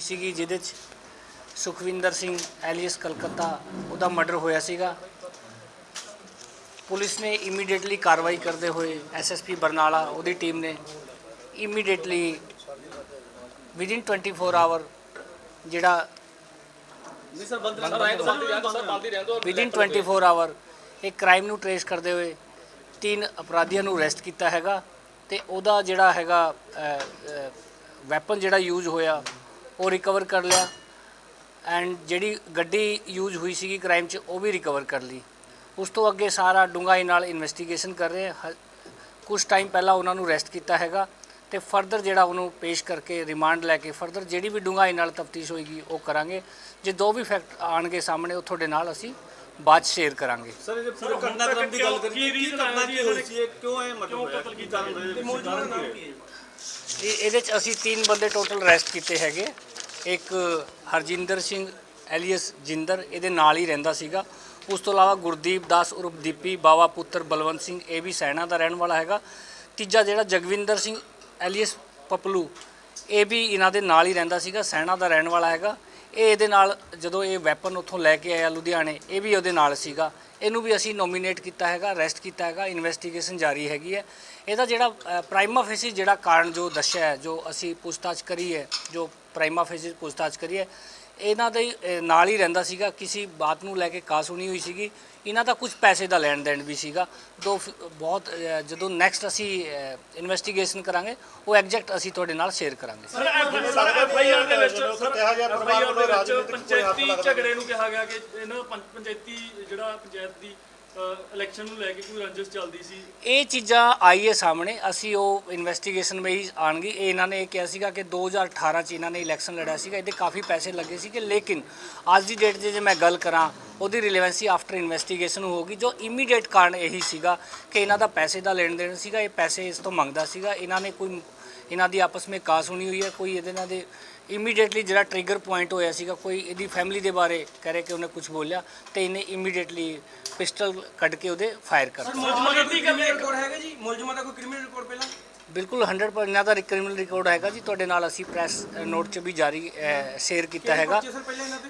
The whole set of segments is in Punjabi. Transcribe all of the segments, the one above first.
ਸੀਗੀ, ਜਿਹਦੇ 'ਚ ਸੁਖਵਿੰਦਰ ਸਿੰਘ ਐਲੀਅਸ ਕਲਕੱਤਾ ਉਹਦਾ ਮਰਡਰ ਹੋਇਆ ਸੀਗਾ। ਪੁਲਿਸ ਨੇ ਇਮੀਡੀਏਟਲੀ ਕਾਰਵਾਈ ਕਰਦੇ ਹੋਏ ਐਸਐਸਪੀ ਬਰਨਾਲਾ, ਉਹਦੀ ਟੀਮ ਨੇ ਇਮੀਡੀਏਟਲੀ ਵਿਦਿਨ 24 ਆਵਰ ਜਿਹੜਾ ਨਹੀਂ ਸਰ ਬੰਦ ਸਰ ਵਿਦਿਨ 24 ਆਵਰ ਇਹ ਕ੍ਰਾਈਮ ਨੂੰ ਟਰੇਸ ਕਰਦੇ ਹੋਏ ਤਿੰਨ ਅਪਰਾਧੀਆਂ ਨੂੰ ਅਰੈਸਟ ਕੀਤਾ ਹੈਗਾ ਤੇ ਉਹਦਾ ਜਿਹੜਾ ਹੈਗਾ ਵੈਪਨ ਜਿਹੜਾ ਯੂਜ਼ ਹੋਇਆ ਉਹ ਰਿਕਵਰ ਕਰ ਲਿਆ। ਐਂਡ ਜਿਹੜੀ ਗੱਡੀ ਯੂਜ਼ ਹੋਈ ਸੀਗੀ ਕ੍ਰਾਈਮ 'ਚ ਉਹ ਵੀ ਰਿਕਵਰ ਕਰ ਲਈ। ਉਸ ਤੋਂ ਅੱਗੇ ਸਾਰਾ ਡੂੰਘਾਈ ਨਾਲ ਇਨਵੈਸਟੀਗੇਸ਼ਨ ਕਰ ਰਹੇ ਹਾਂ ਕੁਝ ਟਾਈਮ ਪਹਿਲਾਂ ਉਹਨਾਂ ਨੂੰ ਅਰੈਸਟ ਕੀਤਾ ਹੈਗਾ ਤੇ ਫਰਦਰ ਜਿਹੜਾ ਉਹਨੂੰ ਪੇਸ਼ ਕਰਕੇ ਰਿਮਾਂਡ ਲੈ ਕੇ ਫਰਦਰ ਜਿਹੜੀ ਵੀ ਡੂੰਘਾਈ ਨਾਲ ਤਫਤੀਸ਼ ਹੋਏਗੀ ਉਹ ਕਰਾਂਗੇ। ਜੇ ਦੋ ਵੀ ਫੈਕਟ ਆਣਗੇ ਸਾਹਮਣੇ ਉਹ ਤੁਹਾਡੇ ਨਾਲ ਅਸੀਂ ਬਾਅਦ ਸ਼ੇਅਰ ਕਰਾਂਗੇ। ਸਰ ਇਹ ਪੂਰੇ ਘਟਨਾਕ੍ਰਮ ਦੀ ਗੱਲ ਕਰੀਏ ਕੀ ਘਟਨਾ ਕੀ ਹੋਈ ਸੀ? ਇਹ ਕਿਉਂ ਇਹ ਮਰਡਰ ਹੋਇਆ? ਕਤਲ ਕੀਤਾ ਤੇ ਮੌਜੂਦਾ ਨਾਮ ਕੀ ਹੈ? ਇਹ ਇਹਦੇ ਚ ਅਸੀਂ ਤਿੰਨ ਬੰਦੇ ਟੋਟਲ ਅਰੈਸਟ ਕੀਤੇ ਹੈਗੇ। ਇੱਕ ਹਰਜਿੰਦਰ ਸਿੰਘ, ਐਲੀਅਸ ਜਿੰਦਰ, ਇਹਦੇ ਨਾਲ ਹੀ ਰਹਿੰਦਾ ਸੀਗਾ। ਉਸ ਤੋਂ ਇਲਾਵਾ ਗੁਰਦੀਪ ਦਾਸ ਉਰਫ ਦੀਪੀ, ਬਾਵਾ ਪੁੱਤਰ ਬਲਵੰਤ ਸਿੰਘ, ਇਹ ਵੀ ਸੈਣਾ ਦਾ ਰਹਿਣ ਵਾਲਾ ਹੈਗਾ। ਤੀਜਾ ਜਿਹੜਾ ਜਗਵਿੰਦਰ ਸਿੰਘ, ਐਲੀਅਸ ਪਪਲੂ, ਇਹ ਵੀ ਇਹਨਾਂ ਦੇ ਨਾਲ ਹੀ ਰਹਿੰਦਾ ਸੀਗਾ ਸੈਣਾ ਦਾ ਰਹਿਣ ਵਾਲਾ ਹੈਗਾ। ਇਹ ਇਹਦੇ ਨਾਲ ਜਦੋਂ ਇਹ ਵੈਪਨ ਉੱਥੋਂ ਲੈ ਕੇ ਆਇਆ ਲੁਧਿਆਣੇ, ਇਹ ਵੀ ਉਹਦੇ ਨਾਲ ਸੀਗਾ। ਇਹਨੂੰ ਵੀ ਅਸੀਂ ਨੋਮੀਨੇਟ ਕੀਤਾ ਹੈਗਾ ਅਰੈਸਟ ਕੀਤਾ ਹੈਗਾ ਇਨਵੈਸਟੀਗੇਸ਼ਨ ਜਾਰੀ ਹੈਗੀ ਹੈ। ਇਹਦਾ ਜਿਹੜਾ ਪ੍ਰਾਈਮਾ ਫੇਸਿਸ ਜਿਹੜਾ ਕਾਰਨ ਜੋ ਦੱਸਿਆ ਜੋ ਅਸੀਂ ਪੁੱਛਤਾਛ ਕਰੀ ਹੈ, ਜੋ ਪ੍ਰਾਈਮਾ ਫੇਸਿਸ ਪੁੱਛਤਾਛ ਕਰੀ ਹੈ ਇਹਨਾਂ ਦੇ ਅ, ਨਾਲ ਹੀ ਰਹਿੰਦਾ ਸੀਗਾ ਕਿਸੇ ਬਾਤ ਨੂੰ ਲੈ ਕੇ ਕਾਸ ਹੋਣੀ ਹੋਈ ਸੀਗੀ। ਇਹਨਾਂ ਦਾ ਕੁਝ ਪੈਸੇ ਦਾ ਲੈਣ ਦੇਣ ਵੀ ਸੀਗਾ। ਦੋ ਬਹੁਤ ਅ, ਜਦੋਂ ਨੈਕਸਟ ਅਸੀਂ ਇਨਵੈਸਟੀਗੇਸ਼ਨ ਕਰਾਂਗੇ ਉਹ ਐਗਜ਼ੈਕਟ ਅਸੀਂ ਤੁਹਾਡੇ ਨਾਲ ਸ਼ੇਅਰ ਕਰਾਂਗੇ। ਸਰ ਐਫਆਈਆਰ ਦੇ ਵਿੱਚ ਸਰ ਕਿਹਾ ਗਿਆ ਪਰਿਵਾਰ FIR ਦੇ ਵਿੱਚ ਪੰਚਾਇਤੀ ਝਗੜੇ ਨੂੰ ਕਿਹਾ ਗਿਆ ਕਿ ਇਹਨਾਂ ਪੰਚ- ਪੰਚਾਇਤੀ ਜਿਹੜਾ ਪੰਚਾਇਤ ਦੀ ਇਲੈਕਸ਼ਨ ਨੂੰ ਲੈ ਕੇ ਕੋਈ ਰੰਜਿਸ਼ ਚੱਲਦੀ ਸੀ? ਇਹ ਚੀਜ਼ਾਂ ਆਈ ਹੈ ਸਾਹਮਣੇ। ਅਸੀਂ ਉਹ ਇਨਵੈਸਟੀਗੇਸ਼ਨ ਵਿੱਚ ਹੀ ਆਣਗੀ ਇਹ ਇਹਨਾਂ ਨੇ ਇਹ ਕਿਹਾ ਸੀਗਾ ਕਿ 2018 ਚ ਇਹਨਾਂ ਨੇ ਇਲੈਕਸ਼ਨ ਲੜਿਆ ਸੀਗਾ। ਇਹਦੇ ਕਾਫੀ ਪੈਸੇ ਲੱਗੇ ਸੀ ਕਿ ਲੇਕਿਨ ਅੱਜ ਦੀ ਡੇਟ 'ਚ ਜੇ ਮੈਂ ਗੱਲ ਕਰਾਂ, ਉਹਦੀ ਰਿਲੇਵੈਂਸੀ ਆਫਟਰ ਇਨਵੈਸਟੀਗੇਸ਼ਨ ਹੋਗੀ ਜੋ ਇਮੀਡੀਏਟ ਕਾਰਨ ਇਹੀ ਸੀਗਾ ਕਿ ਇਹਨਾਂ ਦਾ ਪੈਸੇ ਦਾ ਲੈਣ ਦੇਣ ਸੀਗਾ। ਇਹ ਪੈਸੇ ਇਸ ਤੋਂ ਮੰਗਦਾ ਸੀਗਾ। ਇਹਨਾਂ ਨੇ ਕੋਈ, ਇਹਨਾਂ ਦੀ ਆਪਸ ਵਿੱਚ ਕਾਸ ਹੋਣੀ ਹੋਈ ਹੈ। ਕੋਈ ਇਹਦੇ ਨਾਲ ਦੇ ਇਮੀਡੀਏਟਲੀ ਜਿਹੜਾ ਟ੍ਰਿਗਰ ਪੁਆਇੰਟ ਹੋਇਆ ਸੀਗਾ, ਕੋਈ ਇਹਦੀ ਫੈਮਿਲੀ ਦੇ ਬਾਰੇ ਕਹਿ ਰਿਹਾ ਕਿ ਉਹਨੇ ਕੁਝ ਬੋਲਿਆ ਤੇ ਇਹਨੇ ਇਮੀਡੀਏਟਲੀ ਪਿਸਟਲ ਕੱਢ ਕੇ ਉਹਦੇ ਫਾਇਰ ਕਰ ਦਿੱਤਾ। ਮੁਲਜ਼ਮਾਂ ਦਾ ਕੋਈ ਕ੍ਰਿਮੀਨਲ ਰਿਕਾਰਡ ਹੈਗਾ ਜੀ? ਮੁਲਜ਼ਮਾਂ ਦਾ ਕੋਈ ਕ੍ਰਿਮੀਨਲ ਰਿਕਾਰਡ ਪਹਿਲਾਂ? ਬਿਲਕੁਲ 100% ਇਹਨਾਂ ਦਾ ਕ੍ਰਿਮੀਨਲ ਰਿਕਾਰਡ ਹੈਗਾ ਜੀ। ਤੁਹਾਡੇ ਨਾਲ ਅਸੀਂ ਪ੍ਰੈਸ ਨੋਟ 'ਚ ਵੀ ਜਾਰੀ ਸ਼ੇਅਰ ਕੀਤਾ ਹੈਗਾ।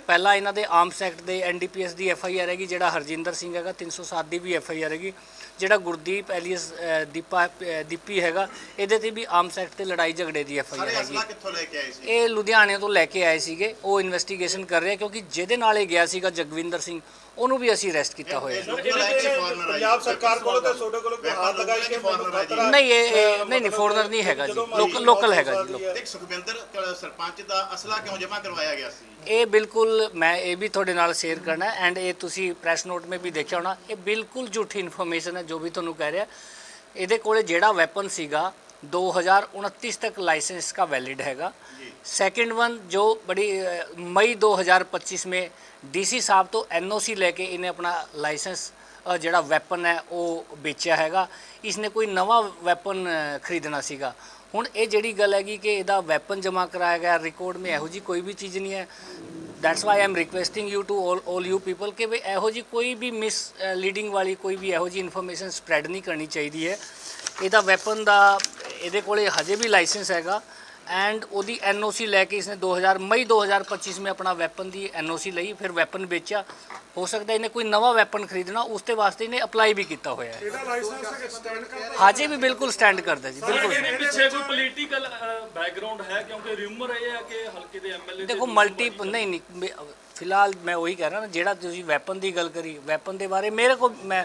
ਪਹਿਲਾਂ ਇਹਨਾਂ ਦੇ? ਆਰਮਸ ਐਕਟ ਦੇ ਐਨਡੀਪੀਐਸ ਦੀ ਐਫ ਆਈ ਆਰ ਹੈਗੀ ਜਿਹੜਾ ਹਰਜਿੰਦਰ ਸਿੰਘ ਹੈਗਾ 307 ਦੀ ਵੀ ਐਫ ਆਈ ਆਰ ਹੈਗੀ। ਜਿਹੜਾ ਗੁਰਦੀਪ ਐਲੀਅਸ ਦੀਪਾ ਦੀਪੀ ਹੈਗਾ ਇਹਦੇ ਤੇ ਵੀ ਆਰਮਸ ਐਕਟ ਤੇ ਲੜਾਈ ਝਗੜੇ ਦੀ ਐਫ ਆਈ ਆਰ ਹੈਗੀ। ਅਸਲਾ ਕਿੱਥੋਂ ਲੈ ਕੇ ਆਏ ਸੀ? ਇਹ ਲੁਧਿਆਣੇ ਤੋਂ ਲੈ ਕੇ ਆਏ ਸੀਗੇ। ਉਹ ਇਨਵੈਸਟੀਗੇਸ਼ਨ ਕਰ ਰਹੇ ਕਿਉਂਕਿ ਜਿਹਦੇ ਨਾਲ ਇਹ ਗਿਆ ਸੀਗਾ ਜਗਵਿੰਦਰ ਸਿੰਘ ਉਹਨੂੰ ਵੀ ਅਸੀਂ ਅਰੈਸਟ ਕੀਤਾ ਹੋਇਆ। ਪੰਜਾਬ ਸਰਕਾਰ ਕੋਲ ਤੇ ਤੁਹਾਡੇ ਕੋਲ ਕੋਈ ਹਾਲ ਲਗਾਈ ਕਿ ਨਹੀਂ ਇਹ- ਨਹੀਂ ਨਹੀਂ ਫੋਰਨਰ ਨਹੀਂ ਹੈਗਾ ਜੀ। ਲੋਕਲ ਹੈਗਾ ਜੀ ਦੇਖ ਸੁਖਵਿੰਦਰ ਸਰਪੰਚ ਦਾ ਅਸਲਾ ਕਿਉਂ ਜਮ੍ਹਾਂ ਕਰਵਾਇਆ ਗਿਆ ਸੀ? ਇਹ ਬਿਲਕੁਲ ਮੈਂ ਇਹ ਵੀ ਤੁਹਾਡੇ ਨਾਲ ਸ਼ੇਅਰ ਕਰਨਾ ਐਂਡ ਇਹ ਤੁਸੀਂ ਪ੍ਰੈਸ ਨੋਟ ਮੇ ਵੀ ਦੇਖਿਆ ਹੋਣਾ ਇਹ ਬਿਲਕੁਲ ਝੂਠੀ ਇਨਫੋਰਮੇਸ਼ਨ ਹੈ ਜੋ ਵੀ ਤੁਹਾਨੂੰ ਕਹਿ ਰਿਹਾ। ਇਹਦੇ ਕੋਲੇ ਜਿਹੜਾ ਵੈਪਨ ਸੀਗਾ 2029 ਤੱਕ ਲਾਇਸੈਂਸ ਲਾਇਸੈਂस का वैलिड हैगा सेकंड वन जो बड़ी मई 2025 में डीसी साहब तो ਲੈ ਕੇ ਇਹਨੇ ਆਪਣਾ ਲਾਇਸੈਂਸ ਜਿਹੜਾ ਵੈਪਨ ਹੈ, ਉਹ ਵੇਚਿਆ ਹੈਗਾ। ਇਸਨੇ ਕੋਈ ਨਵਾਂ ਵੈਪਨ ਖਰੀਦਣਾ ਸੀਗਾ। ਹੁਣ ਇਹ ਜਿਹੜੀ ਗੱਲ ਹੈਗੀ ਕਿ ਇਹਦਾ ਵੈਪਨ ਜਮ੍ਹਾਂ ਕਰਾਇਆ ਗਿਆ ਰਿਕਾਰਡ ਮੇ ਇਹੋ ਜੀ ਕੋਈ ਵੀ ਚੀਜ਼ ਨਹੀਂ ਹੈ। That's why I'm requesting you to all all you people ਕਿ ਵੀ ਇਹੋ ਜੀ ਕੋਈ ਵੀ ਮਿਸ ਲੀਡਿੰਗ ਵਾਲੀ ਕੋਈ ਵੀ ਇਹੋ ਜੀ ਇਨਫੋਰਮੇਸ਼ਨ ਸਪਰੈਡ ਨਹੀਂ ਕਰਨੀ ਚਾਹੀਦੀ ਹੈ। ਇਹਦਾ ਵੈਪਨ ਦਾ, ਇਹਦੇ ਕੋਲੇ ਹਜੇ ਵੀ ਲਾਇਸੈਂਸ ਹੈਗਾ। ਐਂਡ ਉਹਦੀ ਐਨਓਸੀ ਲੈ ਕੇ ਇਸਨੇ 2000 ਮਈ 2025 ਵਿੱਚ ਆਪਣਾ ਵੈਪਨ ਦੀ ਐਨਓਸੀ ਲਈ ਫਿਰ ਵੈਪਨ ਵੇਚਿਆ। ਹੋ ਸਕਦਾ ਇਹਨੇ ਕੋਈ ਨਵਾਂ ਵੈਪਨ ਖਰੀਦਣਾ ਉਸ ਤੇ ਵਾਸਤੇ ਇਹਨੇ ਅਪਲਾਈ ਵੀ ਕੀਤਾ ਹੋਇਆ ਹੈ। ਹਾਜੀ ਵੀ ਬਿਲਕੁਲ ਸਟੈਂਡ ਕਰਦਾ ਜੀ ਬਿਲਕੁਲ। ਇਹਦੇ ਪਿੱਛੇ ਕੋਈ ਪੋਲੀਟੀਕਲ ਬੈਕਗ੍ਰਾਉਂਡ ਹੈ? ਕਿਉਂਕਿ ਰਿਊਮਰ ਹੈ ਕਿ ਹਲਕੇ ਦੇ ਐਮਐਲਏ ਦੇਖੋ ਮਲਟੀ ਨਹੀਂ ਨਹੀਂ ਫਿਲਹਾਲ ਮੈਂ ਉਹੀ ਕਹਿ ਰਿਹਾ ਨਾ ਜਿਹੜਾ ਤੁਸੀਂ ਵੈਪਨ ਦੀ ਗੱਲ ਕਰੀ ਵੈਪਨ ਦੇ ਬਾਰੇ ਮੇਰੇ ਕੋਲ ਮੈਂ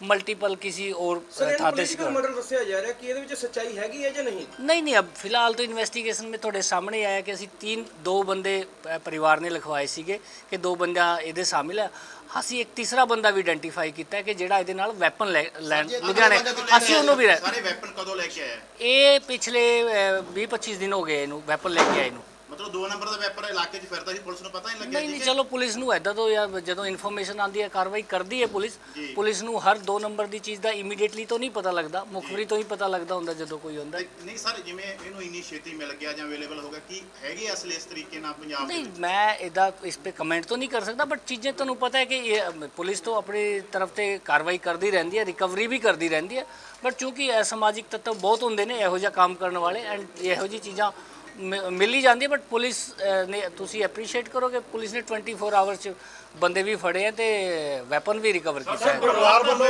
मल्टीपल किसी और ਸਰ ਇਹ था ते ਪੋਲੀਟੀਕਲ ਮਰਡਰ ਦੱਸਿਆ ਜਾ ਰਿਹਾ ਕਿ ਇਹਦੇ ਵਿੱਚ ਸੱਚਾਈ ਹੈਗੀ ਹੈ ਜਾਂ ਨਹੀਂ नहीं नहीं अब फिलहाल तो इन्वेस्टिगेशन में थोड़े सामने आया कि ਅਸੀਂ तीन दो ਬੰਦੇ ਅ, ਪਰਿਵਾਰ ਨੇ ਲਿਖਵਾਏ ਸੀਗੇ ਕਿ ਦੋ ਬੰਦਾ ਇਹਦੇ ਸ਼ਾਮਿਲ ਹੈ ਅਸੀਂ ਇੱਕ ਤੀਸਰਾ ਬੰਦਾ ਵੀ ਆਇਡੈਂਟੀਫਾਈ ਕੀਤਾ ਹੈ ਕਿ ਜਿਹੜਾ ਇਹਦੇ ਨਾਲ ਵੈਪਨ ਲੈਣ ਲੁਧਿਆਣੇ ਅਸੀਂ ਉਹਨੂੰ ਵੀ ਰਹਿ- ਸਾਰੇ ਵੈਪਨ ਕਦੋਂ ਲੈ ਕੇ ਆਇਆ ਇਹ ਪਿਛਲੇ 20 25 ਦਿਨ ਹੋ ਗਏ ਇਹਨੂੰ ਵੈਪਨ ਲੈ ਕੇ ਆਏ ਨੂੰ ਮਤਲਬ ਦੋ ਨੰਬਰ ਦਾ ਵੈਪਨ ਇਲਾਕੇ 'ਚ ਫਿਰਦਾ ਸੀ ਪੁਲਿਸ ਨੂੰ ਪਤਾ ਨਹੀਂ ਲੱਗਿਆ ਨਹੀਂ ਜੀ ਨਹੀਂ ਚਲੋ ਪੁਲਿਸ ਨੂੰ ਐਦਾਂ ਤੋਂ ਯਾਰ ਜਦੋਂ ਇਨਫੋਰਮੇਸ਼ਨ ਆਉਂਦੀ ਹੈ ਕਾਰਵਾਈ ਕਰਦੀ ਹੈ ਪੁਲਿਸ ਜੀ। ਪੁਲਿਸ ਨੂੰ ਹਰ ਦੋ ਨੰਬਰ ਦੀ ਚੀਜ਼ ਦਾ ਇਮੀਡੀਏਟਲੀ ਤੋਂ ਨਹੀਂ ਪਤਾ ਲੱਗਦਾ ਮੁਖਬਰੀ ਤੋਂ ਹੀ ਪਤਾ ਲੱਗਦਾ ਹੁੰਦਾ ਜਦੋਂ ਕੋਈ ਹੁੰਦਾ। ਨਹੀਂ ਸਰ ਜਿਵੇਂ ਇਹਨੂੰ ਇੰਨੀ ਛੇਤੀ ਮਿਲ ਗਿਆ ਜਾਂ ਅਵੇਲੇਬਲ ਹੋ ਗਿਆ ਕੀ ਹੈਗੇ ਅਸਲ ਇਸ ਤਰੀਕੇ ਨਾਲ ਪੰਜਾਬ ਨਹੀਂ ਮੈਂ ਇਹਦਾ ਇਸ ਤੇ ਕਮੈਂਟ ਤਾਂ ਨਹੀਂ ਕਰ ਸਕਦਾ ਬਟ ਚੀਜ਼ਾਂ ਤੁਹਾਨੂੰ ਪਤਾ ਹੈ ਕਿ ਪੁਲਿਸ ਤੋਂ ਆਪਣੀ ਤਰਫ ਤੇ ਕਾਰਵਾਈ ਕਰਦੀ ਰਹਿੰਦੀ ਹੈ ਰਿਕਵਰੀ ਵੀ ਕਰਦੀ ਰਹਿੰਦੀ ਹੈ ਬਟ ਚੂੰਕਿ ਅਸਮਾਜਿਕ ਤੱਤਵ ਬਹੁਤ ਹੁੰਦੇ ਨੇ ਇਹੋ ਜਿਹਾ ਕੰਮ ਕਰਨ ਵਾਲੇ ਐਂਡ ਇਹੋ ਜਿਹੀ ਚੀਜ਼ਾਂ ਮਿਲ ਹੀ ਜਾਂਦੀ ਬਟ ਪੁਲਿਸ ਨੇ, ਤੁਸੀਂ ਐਪਰੀਸ਼ੀਏਟ ਕਰੋ ਕਿ ਪੁਲਿਸ ਨੇ 24 ਆਵਰਸ ਚ ਬੰਦੇ ਵੀ ਫੜੇ ਆ ਤੇ ਵੈਪਨ ਵੀ ਰਿਕਵਰ ਕੀਤਾ ਹੈ। ਪਰਿਵਾਰ ਵੱਲੋਂ